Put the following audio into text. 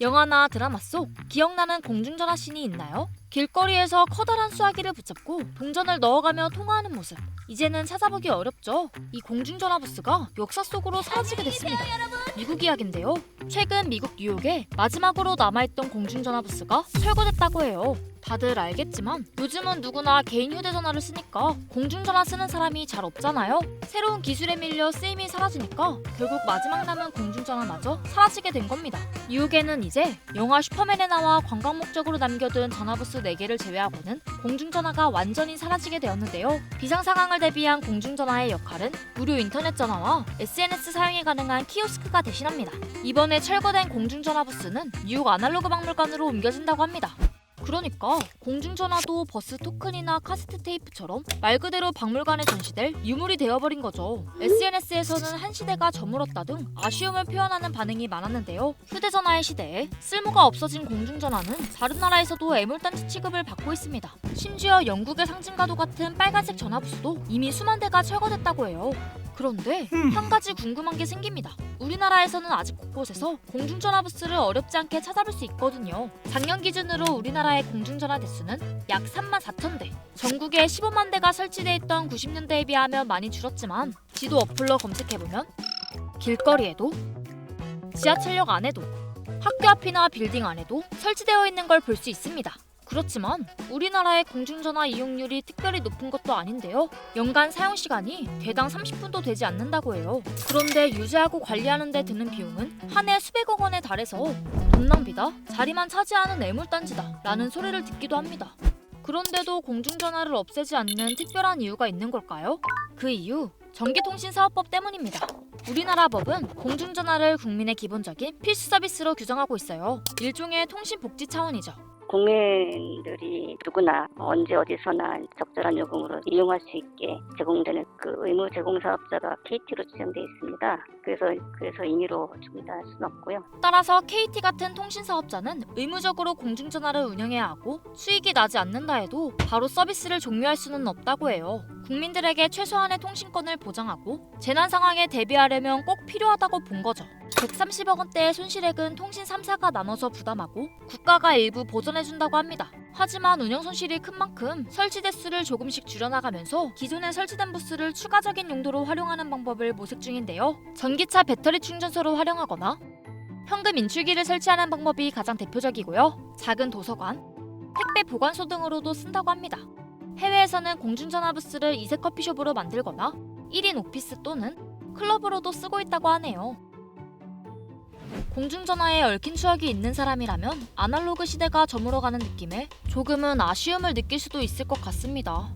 영화나 드라마 속 기억나는 공중전화 씬이 있나요? 길거리에서 커다란 수화기를 붙잡고 동전을 넣어가며 통화하는 모습. 이제는 찾아보기 어렵죠. 이 공중전화 부스가 역사 속으로 사라지게 됐습니다. 미국 이야기인데요. 최근 미국 뉴욕에 마지막으로 남아있던 공중전화 부스가 철거됐다고 해요. 다들 알겠지만 요즘은 누구나 개인 휴대전화를 쓰니까 공중전화 쓰는 사람이 잘 없잖아요. 새로운 기술에 밀려 쓰임이 사라지니까 결국 마지막 남은 공중전화마저 사라지게 된 겁니다. 뉴욕에는 이제 영화 슈퍼맨에 나와 관광 목적으로 남겨둔 전화부스 4개를 제외하고는 공중전화가 완전히 사라지게 되었는데요. 비상 상황을 대비한 공중전화의 역할은 무료 인터넷 전화와 SNS 사용이 가능한 키오스크가 대신합니다. 이번에 철거된 공중전화 부스는 뉴욕 아날로그 박물관으로 옮겨진다고 합니다. 그러니까 공중전화도 버스 토큰이나 카세트 테이프처럼 말 그대로 박물관에 전시될 유물이 되어버린 거죠. SNS에서는 한 시대가 저물었다 등 아쉬움을 표현하는 반응이 많았는데요. 휴대전화의 시대에 쓸모가 없어진 공중전화는 다른 나라에서도 애물단지 취급을 받고 있습니다. 심지어 영국의 상징과도 같은 빨간색 전화부스도 이미 수만 대가 철거됐다고 해요. 그런데 한 가지 궁금한 게 생깁니다. 우리나라에서는 아직 곳곳에서 공중전화 부스를 어렵지 않게 찾아볼 수 있거든요. 작년 기준으로 우리나라의 공중전화 대수는 약 3만 4천 대. 전국에 15만 대가 설치돼 있던 90년대에 비하면 많이 줄었지만 지도 어플로 검색해보면 길거리에도 지하철역 안에도 학교 앞이나 빌딩 안에도 설치되어 있는 걸 볼 수 있습니다. 그렇지만 우리나라의 공중전화 이용률이 특별히 높은 것도 아닌데요. 연간 사용 시간이 대당 30분도 되지 않는다고 해요. 그런데 유지하고 관리하는 데 드는 비용은 한 해 수백억 원에 달해서 돈 낭비다, 자리만 차지하는 애물단지다 라는 소리를 듣기도 합니다. 그런데도 공중전화를 없애지 않는 특별한 이유가 있는 걸까요? 그 이유 전기통신사업법 때문입니다. 우리나라 법은 공중전화를 국민의 기본적인 필수 서비스로 규정하고 있어요. 일종의 통신 복지 차원이죠. 국민들이 누구나 언제 어디서나 적절한 요금으로 이용할 수 있게 제공되는 그 의무 제공 사업자가 KT로 지정돼 있습니다. 그래서 그래서 임의로 줍니다 할 수는 없고요. 따라서 KT 같은 통신 사업자는 의무적으로 공중전화를 운영해야 하고 수익이 나지 않는다 해도 바로 서비스를 종료할 수는 없다고 해요. 국민들에게 최소한의 통신권을 보장하고 재난 상황에 대비하려면 꼭 필요하다고 본 거죠. 130억 원대의 손실액은 통신 3사가 나눠서 부담하고 국가가 일부 보전해준다고 합니다. 하지만 운영 손실이 큰 만큼 설치 대수를 조금씩 줄여나가면서 기존에 설치된 부스를 추가적인 용도로 활용하는 방법을 모색 중인데요. 전기차 배터리 충전소로 활용하거나 현금 인출기를 설치하는 방법이 가장 대표적이고요. 작은 도서관, 택배 보관소 등으로도 쓴다고 합니다. 해외에서는 공중전화 부스를 이색 커피숍으로 만들거나 1인 오피스 또는 클럽으로도 쓰고 있다고 하네요. 공중전화에 얽힌 추억이 있는 사람이라면 아날로그 시대가 저물어가는 느낌에 조금은 아쉬움을 느낄 수도 있을 것 같습니다.